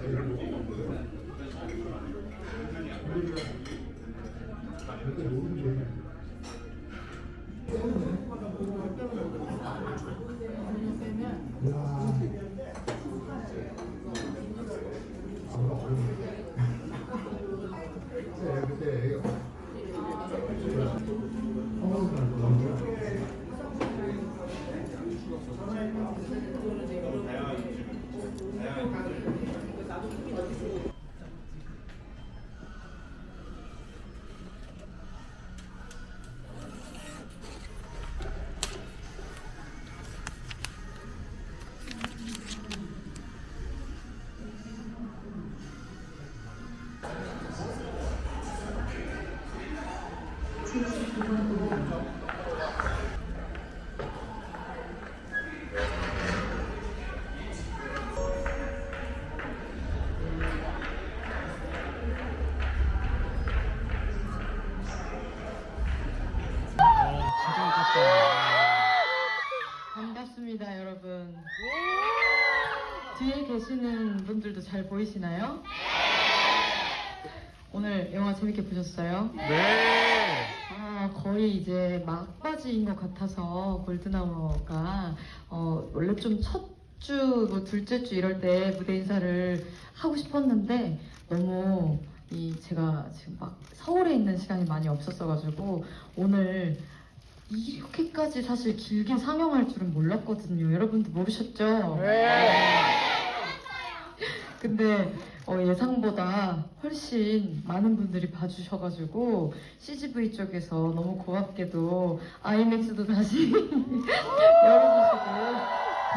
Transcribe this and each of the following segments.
반갑습니다, 계시는 분들도 잘 보이시나요? 오늘 영화 재밌게 보셨어요? 네. 아, 거의 이제 막바지인 것 같아서 골든아워가 어, 원래 좀 첫 주, 뭐 둘째 주 이럴 때 무대 인사를 하고 싶었는데 너무 이 제가 지금 막 서울에 있는 시간이 많이 없었어가지고 오늘 이렇게까지 사실 길게 상영할 줄은 몰랐거든요. 여러분도 모르셨죠? 근데 어, 예상보다 훨씬 많은 분들이 봐주셔가지고 CGV 쪽에서 너무 고맙게도 아이맥스도 다시 열어주시고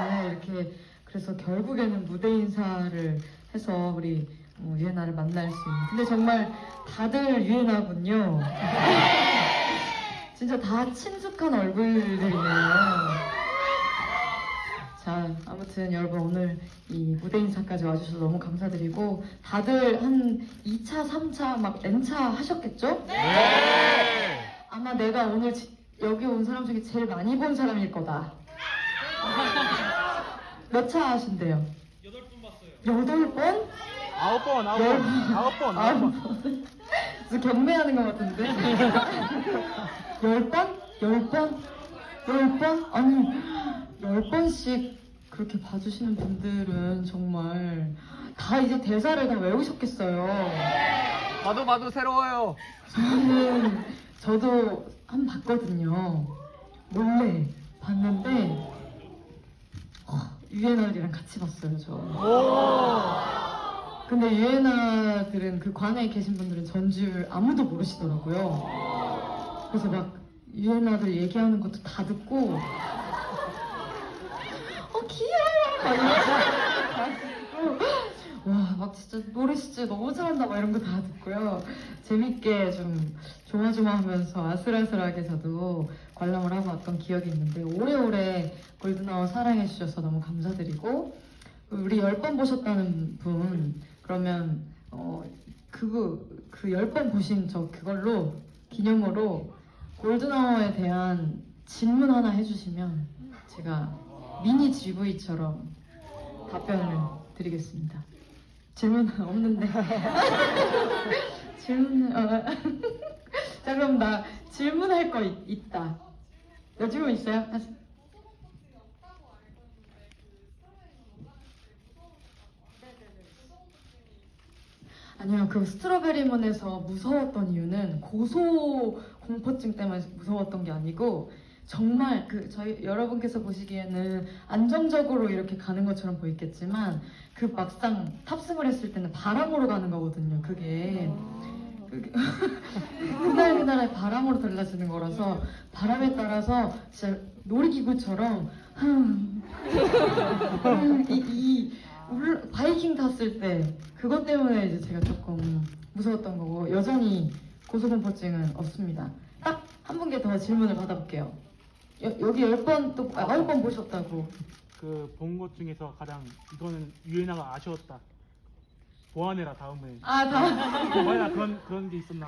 네, 이렇게 그래서 결국에는 무대 인사를 해서 우리 어, 유엔아를 만날 수 있는. 근데 정말 다들 유엔아군요. 진짜 다 친숙한 얼굴들이네요 자, 아무튼 여러분 오늘 이 무대 인사까지 와주셔서 너무 감사드리고 다들 한 2차, 3차, 막 N차 하셨겠죠? 네. 아마 내가 오늘 지- 여기 온 사람 중에 제일 많이 본 사람일 거다. 몇 차 하신대요? 여덟 번 봤어요. 여덟 번? 아홉 번, 아홉 열 번, 아홉 번, 아홉 번. 무슨 경매하는 것 같은데? 열 번? 열 번? 열 번? 아니, 열 번씩 그렇게 봐주시는 분들은 정말 다 이제 대사를 다 외우셨겠어요. 봐도 봐도 새로워요. 저는, 저도 한 번 봤거든요. 몰래 봤는데, 어, 유엔아들이랑 같이 봤어요, 저. 오. 근데 유엔아들은 그 관에 계신 분들은 전줄 아무도 모르시더라고요. 그래서 막 유엔아들 얘기하는 것도 다 듣고 어 귀여워 막 이러고 다 듣고 와 막 진짜 노래 진짜 너무 잘한다 막 이런 거 다 듣고요. 재밌게 좀 조마조마하면서 아슬아슬하게 저도 관람을 하고 왔던 기억이 있는데 오래오래 골든아워 사랑해 주셔서 너무 감사드리고 우리 열 번 보셨다는 분 그러면 어 그거 그 열 번 보신 저 그걸로 기념으로 골든아워에 대한 질문 하나 해주시면 제가 미니 GV처럼 답변을 드리겠습니다. 질문 없는데 질문 어. 자 그럼 나 질문할 거 있, 있다. 너 질문 있어요? 하세요. 아니요, 그 스트로베리문에서 무서웠던 이유는 고소 공포증 때문에 무서웠던 게 아니고 정말 그 저희 여러분께서 보시기에는 안정적으로 이렇게 가는 것처럼 보이겠지만 그 막상 탑승을 했을 때는 바람으로 가는 거거든요. 그게 그날 그날의 바람으로 달라지는 거라서 바람에 따라서 진짜 놀이기구처럼 이, 이 울- 바이킹 탔을 때 그것 때문에 이제 제가 조금 무서웠던 거고 여전히 고소공포증은 없습니다. 딱 한 분께 더 질문을 받아볼게요. 여, 여기 열 번 또 아홉 번 보셨다고. 그 본 것 중에서 가장 이거는 유엔아가 아쉬웠다. 보완해라 다음에. 아 다음 보완해라 그런 그런 게 있었나.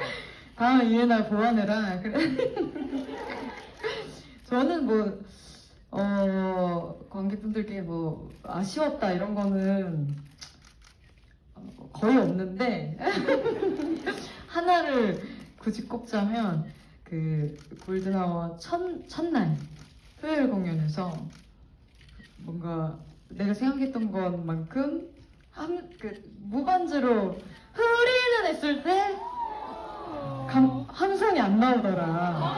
다음 유엔아 보완해라. 그래. 저는 뭐 어, 관객분들께 뭐 아쉬웠다 이런 거는 어, 거의 없는데 하나를 굳이 꼽자면 그 골든아워 첫, 첫날 토요일 공연에서 뭔가 내가 생각했던 것만큼 한, 그 무반주로 흐리는 했을 때 감, 함성이 안 나오더라.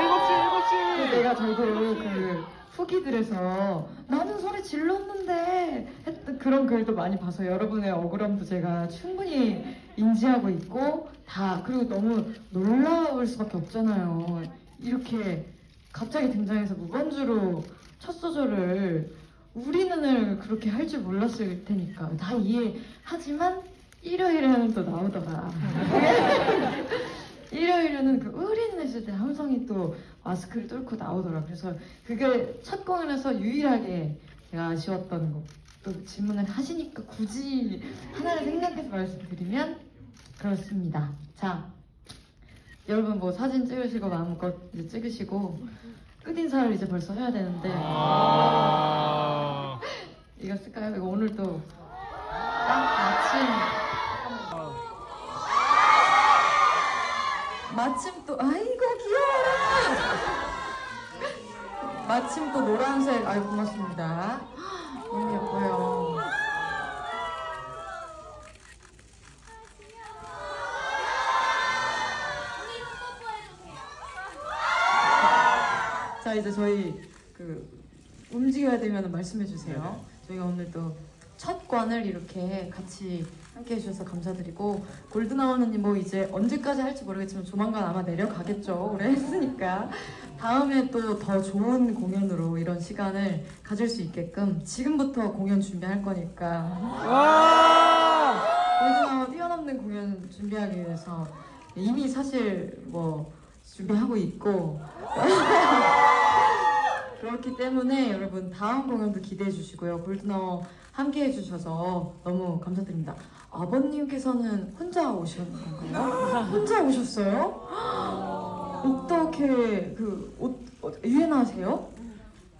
일곱시 그 일곱시. 내가 저도 그 후기들에서 나는 소리 질렀는데 했던 그런 글도 많이 봐서 여러분의 억울함도 제가 충분히 인지하고 있고 다 그리고 너무 놀라울 수밖에 없잖아요. 이렇게 갑자기 등장해서 무반주로 첫 소절을 우리는을 그렇게 할 줄 몰랐을 테니까 다 이해하지만 일요일에는 또 나오더라. 일요일에는 그 의린 했을 때 함성이 또 마스크를 뚫고 나오더라. 그래서 그게 첫 공연에서 유일하게 제가 아쉬웠던 거. 또 질문을 하시니까 굳이 하나를 생각해서 말씀드리면 그렇습니다. 자, 여러분 뭐 사진 찍으시고 마음껏 이제 찍으시고 끝인사를 이제 벌써 해야 되는데 아. 이거 쓸까요? 이거 오늘 또딱 마침 마침 또 아이고 귀여워라 마침 또 노란색 아이 고맙습니다 너무 예뻐요 자 이제 저희 그 움직여야 되면 말씀해 주세요. 저희가 오늘 또첫 관을 이렇게 같이 함께 해주셔서 감사드리고 골드나워너님 뭐 이제 언제까지 할지 모르겠지만 조만간 아마 내려가겠죠. 오래 했으니까. 다음에 또 더 좋은 공연으로 이런 시간을 가질 수 있게끔 지금부터 공연 준비할 거니까. 와. 골드나워 뛰어넘는 공연 준비하기 위해서 이미 사실 뭐 준비하고 있고. 그렇기 때문에 여러분 다음 공연도 기대해 주시고요. 골드나워 함께 해주셔서 너무 감사드립니다 아버님께서는 혼자 오셨는 건가요? 혼자 오셨어요? 어떻게 그 옷, 어, 유연하세요?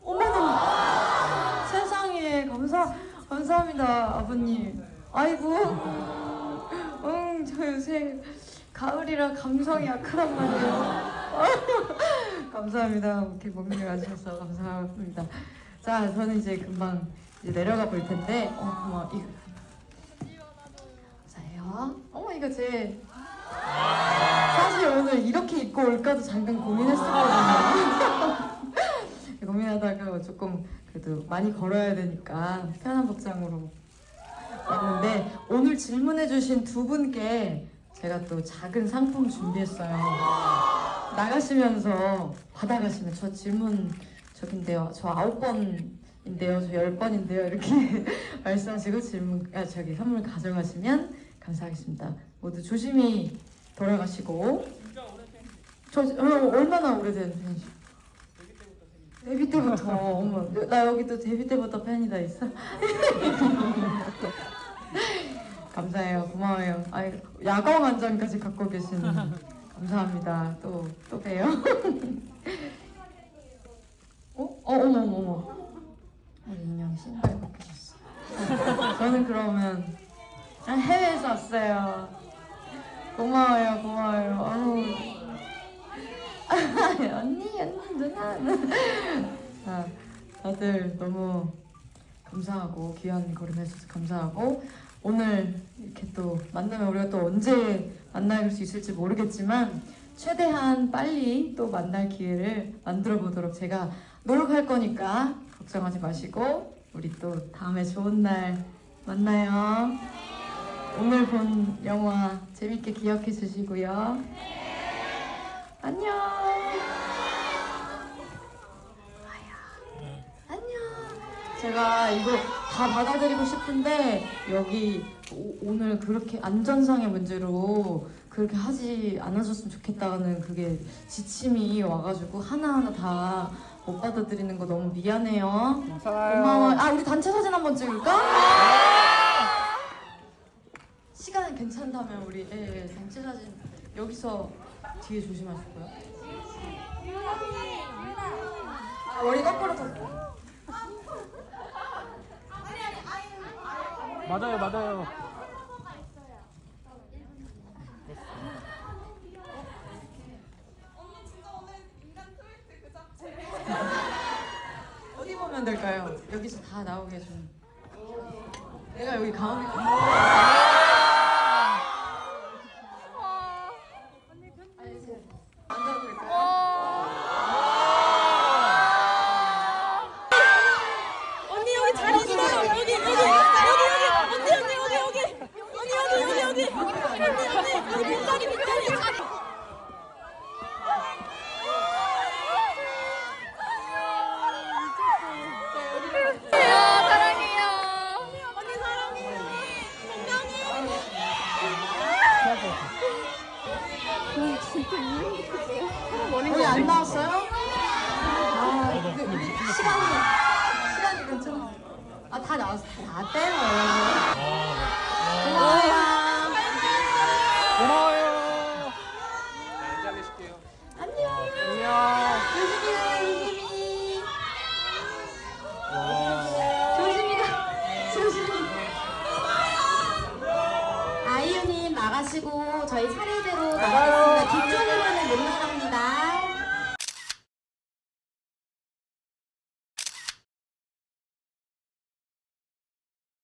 어머나 세상에 감사 감사합니다 아버님 아이고 응저 요새 가을이라 감성이 약하단 말이에요 감사합니다 이렇게 목소리 와주셔서 감사합니다 자 저는 이제 금방 이제 내려가 볼 텐데 어 고마워 이거 감사해요 어머 이거 제 사실 오늘 이렇게 입고 올까도 잠깐 고민했었거든요. 고민하다가 조금 그래도 많이 걸어야 되니까 편한 복장으로 왔는데 오늘 질문해주신 두 분께 제가 또 작은 상품 준비했어요. 나가시면서 받아가시면 저 질문 저긴데요. 저 아홉 번 인데요. 저열 번인데요. 이렇게 말씀하시고 질문 아 저기 선물 가져가시면 감사하겠습니다. 모두 조심히 돌아가시고 저 어, 얼마나 오래된 팬이시? 데뷔 때부터 어머 나 여기 또 데뷔 때부터 팬이다 있어. 감사해요 고마워요. 아 야광 한 장까지 갖고 계신 감사합니다. 또 또 봬요. 어? 어 어머 어머 어머 우리 인형 신발 벗겨졌어. 저는 그러면 아, 해외에서 왔어요. 고마워요, 고마워요. 어우. 언니, 언니, 누나. 아, 다들 너무 감사하고 귀한 걸음 해주셔서 감사하고 오늘 이렇게 또 만나면 우리가 또 언제 만날 수 있을지 모르겠지만 최대한 빨리 또 만날 기회를 만들어 보도록 제가 노력할 거니까 걱정하지 마시고 우리 또 다음에 좋은 날 만나요. 오늘 본 영화 재밌게 기억해 주시고요. 안녕. 안녕. 제가 이거 다 받아들이고 싶은데 여기 오, 오늘 그렇게 안전상의 문제로 그렇게 하지 않아줬으면 좋겠다는 그게 지침이 와가지고 하나하나 다 못 받아들이는 거 너무 미안해요. 고마워. 아 우리 단체 사진 한번 찍을까? 시간은 괜찮다면 우리 예, 예, 단체 사진 여기서 뒤에 조심하시고요. 아, 머리 거꾸로 쳤어. 맞아요, 맞아요. 보면 될까요? 여기서 다 나오게 좀. 내가 여기 가운데. 진짜 유행이거든요. 안 나왔어요? 아, 시간이, 시간이 괜찮아. 아, 다 나왔어. 다 떼요. 와. 아, 네. 아, 네.